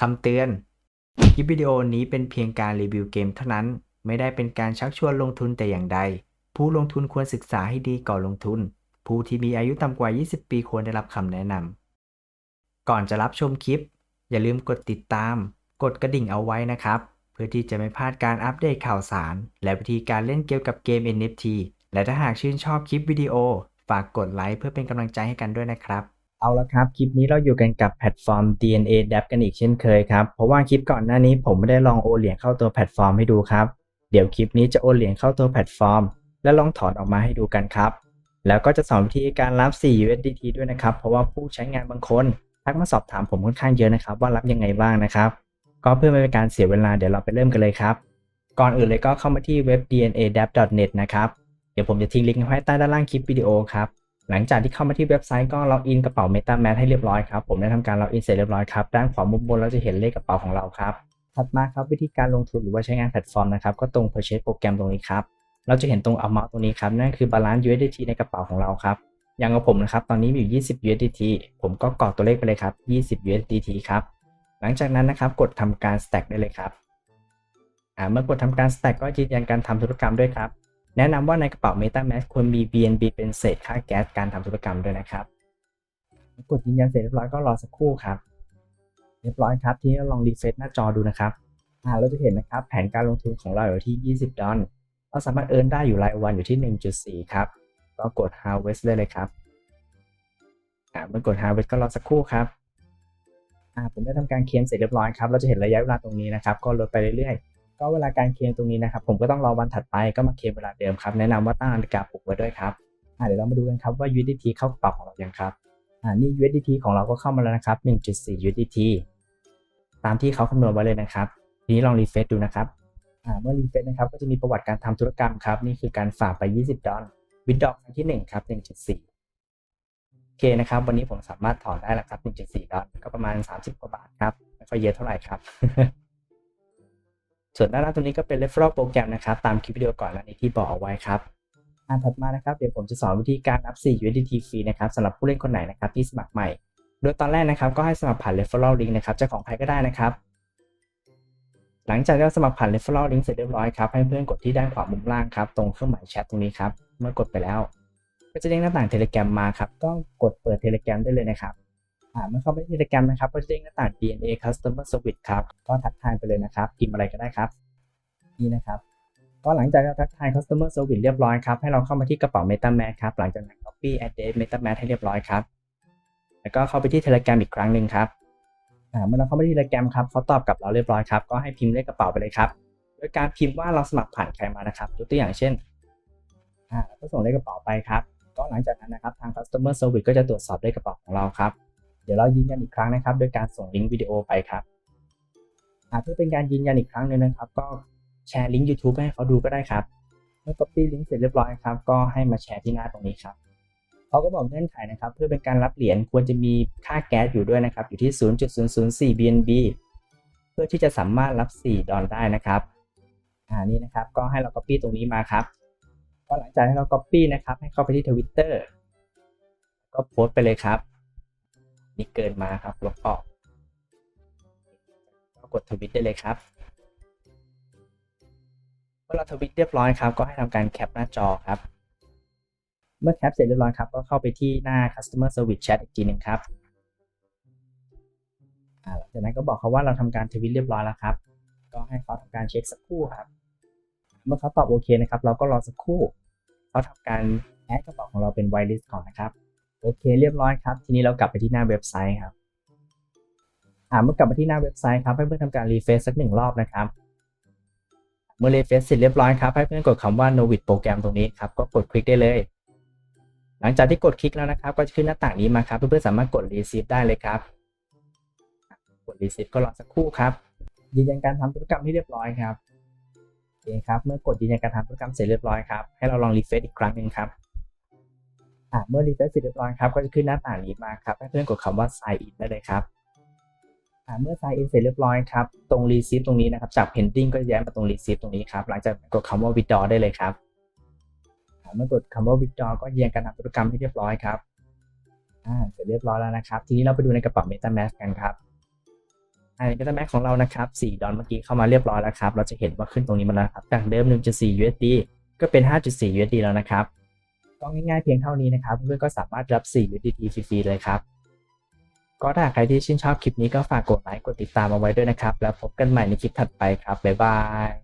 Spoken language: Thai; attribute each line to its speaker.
Speaker 1: คำเตือน คลิปวิดีโอนี้เป็นเพียงการรีวิวเกมเท่านั้น ไม่ได้เป็นการชักชวนลงทุนแต่อย่างใด ผู้ลงทุนควรศึกษาให้ดีก่อนลงทุน ผู้ที่มีอายุต่ำกว่า 20 ปีควรได้รับคำแนะนำ ก่อนจะรับชมคลิป อย่าลืมกดติดตาม กดกระดิ่งเอาไว้นะครับ เพื่อที่จะไม่พลาดการอัปเดตข่าวสาร และวิธีการเล่นเกี่ยวกับเกม NFT และถ้าหากชื่นชอบคลิปวิดีโอ ฝากกดไลค์เพื่อเป็นกำลังใจให้กันด้วยนะครับ เอาละครับ คลิปนี้เราอยู่กันกับแพลตฟอร์ม DNA d a p กันอีกเช่นเคยครับ เพราะว่าคลิปก่อนหน้านี้ผมไม่ได้ลองโอนเหรียญเข้าตัวแพลตฟอร์มให้ดูครับ เดี๋ยวคลิปนี้จะโอนเหรียญเข้าตัวแพลตฟอร์ม และลองถอนออกมาให้ดูกันครับ แล้วก็จะสอนวิธีการรับ 4 USDT ด้วยนะครับ เพราะว่าผู้ใช้งานบางคนทักมาสอบถามผมค่อนข้างเยอะนะครับ ว่ารับยังไงบ้างนะครับ ก็เพื่อไม่เป็นการเสียเวลาเดี๋ยวเราไปเริ่มกันเลยครับ ก่อนอื่นเลยก็เข้ามาที่เว็บ dnadapp.net นะครับ เดี๋ยวผมจะทิ้งลิงก์ไว้ใต้ด้านล่างคลิปวิดีโอครับ หลังจากที่เข้ามาที่เว็บไซต์ก็ล็อกอินกระเป๋า MetaMask ให้เรียบร้อยครับผมได้ทำการล็อกอินเสร็จเรียบร้อยครับด้านขวามุมบนเราจะเห็นเลขกระเป๋าของเราครับถัดมาครับวิธีการลงทุนหรือว่าใช้งานแพลตฟอร์มนะครับก็ตรง purchase โปรแกรมตรงนี้ครับเราจะเห็นตรง amount ตรงนี้ครับนั่นคือ balance USDT ในกระเป๋าของเราครับอย่างของผมนะครับตอนนี้มีอยู่ 20 USDT ผมก็กรอกตัวเลขไปเลยครับ 20 USDT ครับหลังจากนั้นนะครับกดทำการ stack ได้เลยครับเมื่อกดทำการ stack ก็ยืนยันการทำธุรกรรมด้วยครับ แนะนำว่าในกระเป๋า MetaMask ควรมี BNB เป็นเศษค่าแก๊สการทำธุรกรรมด้วยนะครับ กดยืนยันเสร็จเรียบร้อยก็รอสักครู่ครับ เรียบร้อยครับ ทีนี้เราลองรีเฟรชหน้าจอดูนะครับอ่าเราจะเห็นนะครับ แผนการลงทุนของเราอยู่ที่ 20 ดอลเราสามารถเอิร์นได้อยู่รายวันอยู่ที่ 1.4 ครับ ก็กด harvest ได้เลยครับอ่าเมื่อกด harvest ก็รอสักครู่ครับอ่าผมได้ทำการเคลมเสร็จเรียบร้อยครับ เราจะเห็นระยะเวลาตรงนี้นะครับ ก็ลดไปเรื่อยๆ ก็เวลาการเคลมตรงนี้นะครับ ผมก็ต้องรอวันถัดไปก็มาเคลมเวลาเดิมครับแนะนำว่าตั้งนาฬิกาปลุกไว้ด้วยครับเดี๋ยวเรามาดูกันครับว่า USDT เข้ากระเป๋าของเรายังครับอ่านี่ USDT ของเราก็เข้ามาแล้วนะครับ 1.4 USDT ตามที่เขาคำนวณไว้เลยนะครับ ทีนี้ลองรีเฟซดูนะครับอ่าเมื่อรีเฟซนะครับก็จะมีประวัติการทำธุรกรรมครับ นี่คือการฝากไป 20 ดอลวิดดอกครั้งที่ 1 ครับ 1.4 โอเคนะครับ วันนี้ผมสามารถถอนได้แล้วครับ 1.4 ดอลก็ประมาณ 30 กว่าบาทครับ ไม่ค่อยเยอะเท่าไหร่ครับ ส่วนด้านล่างตรงนี้ก็เป็น referral โปรแกรมนะครับ ตามคลิปวิดีโอก่อนหน้านี้ที่บอกเอาไว้ครับอันถัดมานะครับ เดี๋ยวผมจะสอนวิธีการรับ4 USDT ฟรีนะครับสำหรับผู้เล่นคนไหนนะครับที่สมัครใหม่ โดยตอนแรกนะครับก็ให้สมัครผ่าน referral link นะครับเจะของใครก็ได้นะครับ หลังจากที่เราสมัครผ่าน referral link เสร็จเรียบร้อยครับให้เพื่อนกดที่ด้านขวามุมล่างครับตรงเครื่องหมายแชทตรงนี้ครับเมื่อกดไปแล้ว ก็จะเด้งหน้าต่าง Telegram มาครับก็กดเปิด Telegram ได้เลยนะครับ เมื่อเข้าไปที่ Telegram นะครับก็จะเด้งหน้าต่าง DNA Customer Service ครับก็ทักทายไปเลยนะครับพิมพ์อะไรก็ได้ครับ นี่นะครับก็หลังจากเราทักทาย customer service เรียบร้อยครับให้เราเข้ามาที่กระเป๋า MetaMask ครับหลังจากนั้น copy address MetaMask ให้เรียบร้อยครับแล้วก็เข้าไปที่ Telegram อีกครั้งหนึ่งครับเมื่อเราเข้าไปที่ Telegram ครับเขาตอบกลับเราเรียบร้อยครับก็ให้พิมพ์เลขกระเป๋าไปเลยครับโดยการพิมพ์ว่าเราสมัครผ่านใครมานะครับยกตัวอย่างเช่นอ่าเราก็ส่งเลขกระเป๋าไปครับก็หลังจากนั้นนะครับทาง customer service ก็จะตรวจสอบเลขกระเป๋าของเราครับ เดี๋ยวเรายืนยันอีกครั้งนะครับ โดยการส่งลิงก์วิดีโอไปครับเพื่อเป็นการยืนยันอีกครั้งหนึ่งนะครับ ก็แชร์ลิงก์ YouTube ให้เขาดูก็ได้ครับเมื่อ copy ลิงก์เสร็จเรียบร้อยครับ ก็ให้มาแชร์ที่หน้าตรงนี้ครับเขาก็บอกเงื่อนไขนะครับ เพื่อเป็นการรับเหรียญควรจะมีค่าแก๊สอยู่ด้วยนะครับ อยู่ที่ 0.004 BNB เพื่อที่จะสามารถรับ 4 ดอลได้นะครับอ่านี่นะครับ ก็ให้เรา copy ตรงนี้มาครับก็หลังจากที่เรา copy นะครับ ให้เข้าไปที่ Twitter ก็โพสต์ไปเลยครับ นี่เกินมาครับลบออก ก็กดทวิตได้เลยครับเมื่อเราทวิตเรียบร้อยครับ ก็ให้ทำการแคปหน้าจอครับ เมื่อแคปเสร็จเรียบร้อยครับ ก็เข้าไปที่หน้า customer service chat อีกทีหนึ่งครับหลังจากนั้นก็บอกเขาว่าเราทำการทวิตเรียบร้อยแล้วครับ ก็ให้เขาทำการเช็คสักครู่ครับ เมื่อเขาตอบโอเคนะครับ เราก็รอสักครู่เขาทำการแอดกระเป๋าของเราเป็น whitelist ก่อนนะครับ โอเคเรียบร้อยครับ ทีนี้เรากลับไปที่หน้าเว็บไซต์ครับ่าเมื่อกลับมาที่หน้าเว็บไซต์ครับให้เพื่อนทำการรีเฟซสักหนึ่งรอบนะครับ เมื่อรีเฟซเสร็จเรียบร้อยครับให้เพื่อนกดคำว่า Novit โปรแกรมตรงนี้ครับก็กดคลิกได้เลย หลังจากที่กดคลิกแล้วนะครับ ก็จะขึ้นหน้าต่างนี้มาครับ เพื่อนๆสามารถกด Receive ได้เลยครับ กด Receive ก็รอสักครู่ครับยืนยันการทำธุรกรรมที่เรียบร้อยครับโอเคครับ เมื่อกดยืนยันการทำธุรกรรมเสร็จเรียบร้อยครับให้เราลองรีเฟซอีกครั้งหนึ่งครับ เมื่อรีเฟรชเสร็จเรียบร้อยครับก็จะขึ้นหน้าต่างนี้มาครับให้เพื่อนกดคำว่า sign in ได้เลยครับอ่าเมื่อ sign in เสร็จเรียบร้อยครับตรง receipt ตรงนี้นะครับจาก pending ก็จะย้ายมาตรง receipt ตรงนี้ครับหลังจากกดคำว่า withdraw ได้เลยครับเมื่อกดคำว่า withdraw ก็ยืนยันการทำธุรกรรมให้เรียบร้อยครับอ่าเสร็จเรียบร้อยแล้วนะครับ ทีนี้เราไปดูในกระเป๋า MetaMask กันครับอ่อันนี้ก็จะแม็กของเรานะครับ4ดอลเมื่อกี้เข้ามาเรียบร้อยแล้วครับเราจะเห็นว่าขึ้นตรงนี้มาแล้วครับจากเดิม1.4 USD ก็เป็น 5.4 USD แล้วนะครับ ก็ง่ายๆเพียงเท่านี้นะครับ เพื่อนก็สามารถรับ 4 USDT ฟรีๆเลยครับ ก็ถ้าใครที่ชื่นชอบคลิปนี้ก็ฝากกดไลค์กดติดตามเอาไว้ด้วยนะครับ แล้วพบกันใหม่ในคลิปถัดไปครับ บ๊ายบาย